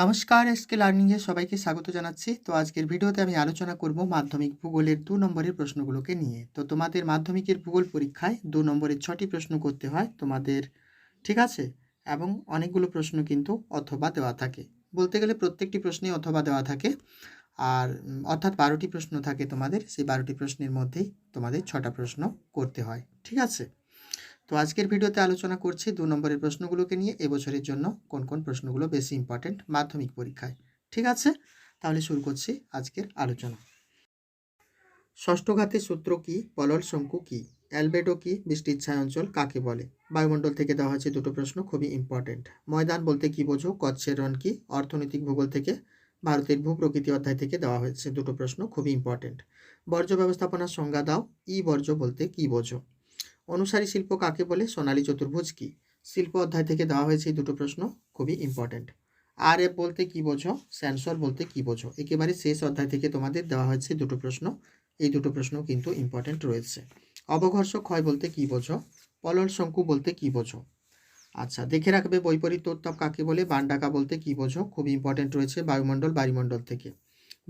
নমস্কার এসকে লার্নিংয়ে সবাইকে স্বাগত জানাচ্ছি। তো আজকের ভিডিওতে আমি আলোচনা করব মাধ্যমিক ভূগোলের দু নম্বরের প্রশ্নগুলোকে নিয়ে। তো তোমাদের মাধ্যমিকের ভূগোল পরীক্ষায় দু নম্বরের ছটি প্রশ্ন করতে হয় তোমাদের, ঠিক আছে? এবং অনেকগুলো প্রশ্ন কিন্তু অথবা দেওয়া থাকে। বলতে গেলে প্রত্যেকটি প্রশ্নে অথবা দেওয়া থাকে। আর অর্থাৎ বারোটি প্রশ্ন থাকে তোমাদের, সেই বারোটি প্রশ্নের মধ্যেই তোমাদের ছটা প্রশ্ন করতে হয়, ঠিক আছে? তো আজকের ভিডিওতে আলোচনা করছি দু নম্বরের প্রশ্নগুলোকে নিয়ে, এবছরের জন্য কোন কোন প্রশ্নগুলো বেশি ইম্পর্টেন্ট মাধ্যমিক পরীক্ষায়। ঠিক আছে? তাহলে শুরু করছি আজকের আলোচনা। ষষ্ঠ ঘাতের সূত্র কি, পলল শঙ্কু কি অ্যালবেডো কি, বৃষ্টির ছায় অঞ্চল কাকে বলে? বায়ুমণ্ডল থেকে দেওয়া হয়েছে দুটো প্রশ্ন খুবই ইম্পর্টেন্ট ময়দান বলতে কি বোঝো, কচ্ছের রন কি, অর্থনৈতিক ভূগোল থেকে ভারতের ভূপ্রকৃতি অধ্যায় থেকে দেওয়া হয়েছে দুটো প্রশ্ন খুবই ইম্পর্টেন্ট বর্জ্য ব্যবস্থাপনার সংজ্ঞা দাও, ই বর্জ্য বলতে কি বোঝো? অনুসারী শিল্প কাকে বলে? সোনালী চতুর্ভুজ কি? শিল্প অধ্যায় থেকে দেওয়া হয়েছে এই দুটো প্রশ্ন, খুবই ইম্পর্ট্যান্ট আর এফ বলতে কি বোঝো? সেন্সর বলতে কি বোঝো? একেবারে শেষ অধ্যায় থেকে তোমাদের দেওয়া হয়েছে দুটো প্রশ্ন, এই দুটো প্রশ্ন কিন্তু ইম্পর্ট্যান্ট রয়েছে। অবঘর্ষ ক্ষয় বলতে কি বোঝো? পলল শঙ্কু বলতে কি বোঝো? আচ্ছা দেখে রাখবে বৈপরীত্য উত্তাপ কাকে বলে? বান্ডাকা বলতে কি বোঝো? খুব ইম্পর্ট্যান্ট রয়েছে বায়ুমণ্ডল বায়ুমণ্ডল থেকে।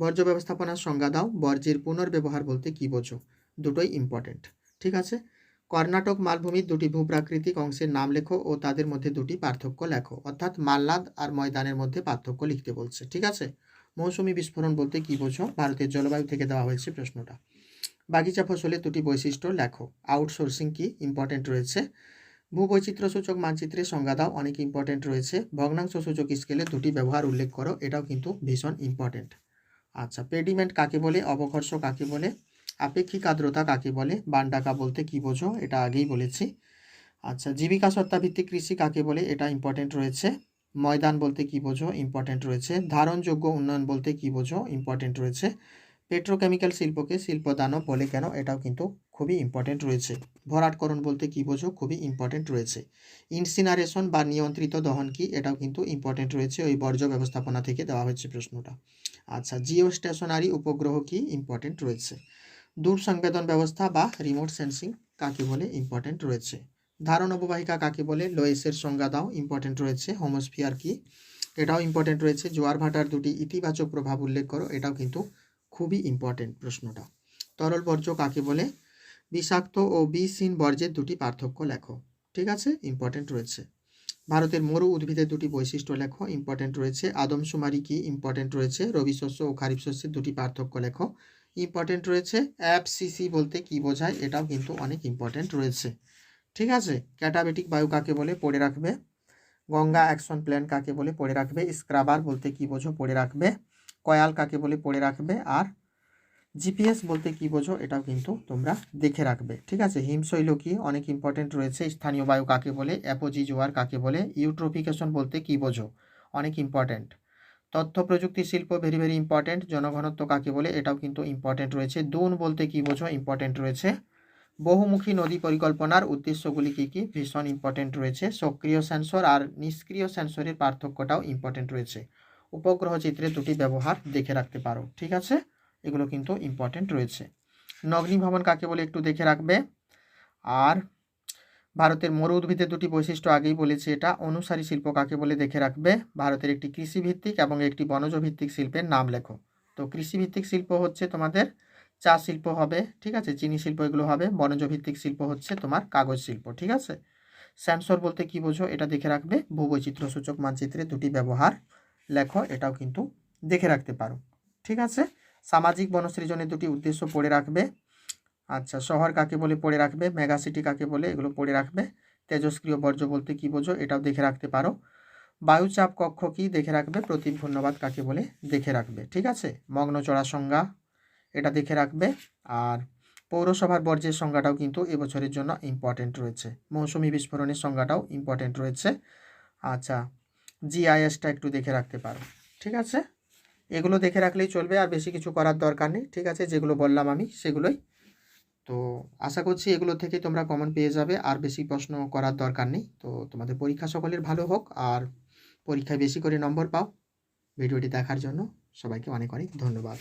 বর্জ্য ব্যবস্থাপনার সংজ্ঞা দাও, বর্জ্যের পুনর্ব্যবহার বলতে কি বোঝো? দুটোই ইম্পর্ট্যান্ট ঠিক আছে? কর্ণাটক মালভূমির দুটি ভূপ্রাকৃতিক অংশের নাম লেখো ও তাদের মধ্যে দুটি পার্থক্য লেখো। অর্থাৎ মাল্লাদ আর ময়দানের মধ্যে পার্থক্য লিখতে বলছে। ঠিক আছে? মৌসুমি বিস্ফোরণ বলতে কি বোঝো? ভারতের জলবায়ু থেকে দেওয়া হয়েছে প্রশ্নটা। বাগিচা ফসলের দুটি বৈশিষ্ট্য লেখো। আউটসোর্সিং কি ইম্পর্টেন্ট রয়েছে? ভূবৈচিত্র্য সূচক মানচিত্রের সংজ্ঞা দাও, অনেক ইম্পর্টেন্ট রয়েছে। ভগ্নাংশ সূচক স্কেলে দুটি ব্যবহার উল্লেখ করো, এটাও কিন্তু ভীষণ ইম্পর্টেন্ট আচ্ছা পেডিমেন্ট কাকে বলে? অবকর্ষ কাকে বলে? আপেক্ষিক আর্দ্রতা কাকে বলে? বান্ডাকা বলতে কি বোঝো? এটা আগেই বলেছি। আচ্ছা জীবিকা সত্তা ভিত্তিক কৃষি কাকে বলে? এটা ইম্পর্টেন্ট রয়েছে। ময়দান বলতে কি বোঝো? ইম্পর্টেন্ট রয়েছে। ধারণযোগ্য উন্নয়ন বলতে কি বোঝো? ইম্পর্টেন্ট রয়েছে। পেট্রোকেমিক্যাল শিল্পকে শিল্পদানও বলে কেন? এটাও কিন্তু খুবই ইম্পর্টেন্ট রয়েছে। ভরাটকরণ বলতে কি বোঝো? খুবই ইম্পর্টেন্ট রয়েছে। ইনসিনারেশন বা নিয়ন্ত্রিত দহন কি? এটাও কিন্তু ইম্পর্টেন্ট রয়েছে। ওই বর্জ্য ব্যবস্থাপনা থেকে দেওয়া হয়েছে প্রশ্নটা। আচ্ছা জিও স্টেশনারি উপগ্রহ কি? ইম্পর্টেন্ট রয়েছে। দূর সংবেদন ব্যবস্থা বা রিমোট সেন্সিং কাকে বলে ইম্পর্টেন্ট রয়েছে। ধারণ অববাহিকা কাকে বলে? লোয়েসের সংজ্ঞা দাও ইম্পর্টেন্ট রয়েছে। হোমোস্ফিয়ার কি? এটাও ইম্পর্টেন্ট রয়েছে। জোয়ার ভাটার দুটি ইতিবাচক প্রভাব উল্লেখ করো, এটাও কিন্তু খুবই ইম্পর্টেন্ট প্রশ্নটা। তরল বর্জ্য কাকে বলে? বিষাক্ত ও বিষহীন বর্জ্যের দুটি পার্থক্য লেখো। ঠিক আছে? ইম্পর্টেন্ট রয়েছে। ভারতের মরু উদ্ভিদের দুটি বৈশিষ্ট্য লেখো ইম্পর্টেন্ট রয়েছে। আদমশুমারি কি? ইম্পর্টেন্ট রয়েছে। রবি শস্য ও খারিফ শস্যের দুটি পার্থক্য লেখো। ইম্পর্টেন্ট রয়েছে। অ্যাপসিসি বলতে কি বোঝায় এটাও কিন্তু অনেক ইম্পর্টেন্ট রয়েছে। ঠিক আছে? ক্যাটাবেটিক বায়ু কাকে বলে? পড়ে রাখবে। গঙ্গা অ্যাকশন প্ল্যান কাকে বলে? পড়ে রাখবে। স্ক্রাবার বলতে কি বোঝো? পড়ে রাখবে। কয়াল কাকে বলে? পড়ে রাখবে। আর জিপিএস বলতে কি বোঝো? এটাও কিন্তু তোমরা দেখে রাখবে। ঠিক আছে? হিমশৈল কি অনেক ইম্পর্টেন্ট রয়েছে? স্থানীয় বায়ু কাকে বলে? অ্যাপোজি জোয়ার কাকে বলে? ইউট্রোফিকেশন বলতে কি বোঝো? অনেক ইম্পর্টেন্ট তথ্য প্রযুক্তি শিল্প ভেরি ভেরি ইম্পর্টেন্ট জনঘনত্ব কাকে বলে এটাও কিন্তু ইম্পর্টেন্ট রয়েছে। দুন বলতে কি বোঝো? ইম্পর্টেন্ট রয়েছে। বহুমুখী নদী পরিকল্পনার উদ্দেশ্যগুলি কী কী? ভীষণ ইম্পর্টেন্ট রয়েছে। সক্রিয় সেন্সর আর নিষ্ক্রিয় সেন্সরের পার্থক্যটাও ইম্পর্টেন্ট রয়েছে। উপগ্রহ চিত্রে দুটি ব্যবহার দেখে রাখতে পারো, ঠিক আছে? এগুলো কিন্তু ইম্পর্টেন্ট রয়েছে। নগ্নি ভবন কাকে বলে একটু দেখে রাখবে? আর ভারতের মরু উদ্ভিদের দুটি বৈশিষ্ট্য আগেই বলেছি এটা। অনুসারী শিল্প কাকে বলে দেখে রাখবে? ভারতের একটি কৃষিভিত্তিক এবং একটি বনজ ভিত্তিক শিল্পের নাম লেখো। তো কৃষিভিত্তিক শিল্প হচ্ছে তোমাদের চা শিল্প হবে, ঠিক আছে? চিনি শিল্প এগুলো হবে বনজ ভিত্তিক শিল্প হচ্ছে তোমার কাগজ শিল্প, ঠিক আছে? সেন্সর বলতে কি বোঝো? এটা দেখে রাখবে। ভূবৈচিত্র্য সূচক মানচিত্রে দুটি ব্যবহার লেখো, এটাও কিন্তু দেখে রাখতে পারো, ঠিক আছে? সামাজিক বনসৃজনের দুটি উদ্দেশ্য পড়ে রাখবে। আচ্ছা শহর কাকে বলে পড়ে রাখবে? মেগা সিটি কাকে বলে? এগুলো পড়ে রাখবে। তেজস্ক্রিয় বর্জ্য বলতে কি বোঝো? এটাও দেখে রাখতে পারো। বায়ুচাপ কক্ষ কি দেখে রাখবে? প্রতীপ ধন্যবাদ কাকে বলে? দেখে রাখবে, ঠিক আছে? মগ্ন চড়া সংজ্ঞা, এটা দেখে রাখবে। আর পৌরসভার বর্জ্যের সংজ্ঞাটাও কিন্তু এবছরের জন্য ইম্পর্টেন্ট রয়েছে। মৌসুমি বিস্ফোরণের সংজ্ঞাটাও ইম্পর্টেন্ট রয়েছে। আচ্ছা জিআইএসটা একটু দেখে রাখতে পারো, ঠিক আছে? এগুলো দেখে রাখলেই চলবে, আর বেশি কিছু করার দরকার নেই, ঠিক আছে? যেগুলো বললাম আমি, সেগুলোই তো আশা করছি এগুলো থেকে তোমরা কমন পেয়ে যাবে। আর বেশি প্রশ্ন করার দরকার নেই। তো তোমাদের পরীক্ষা সকলের ভালো হোক। আর পরীক্ষায় বেশি করে নম্বর পাও ভিডিওটি দেখার জন্য সবাইকে অনেক অনেক ধন্যবাদ।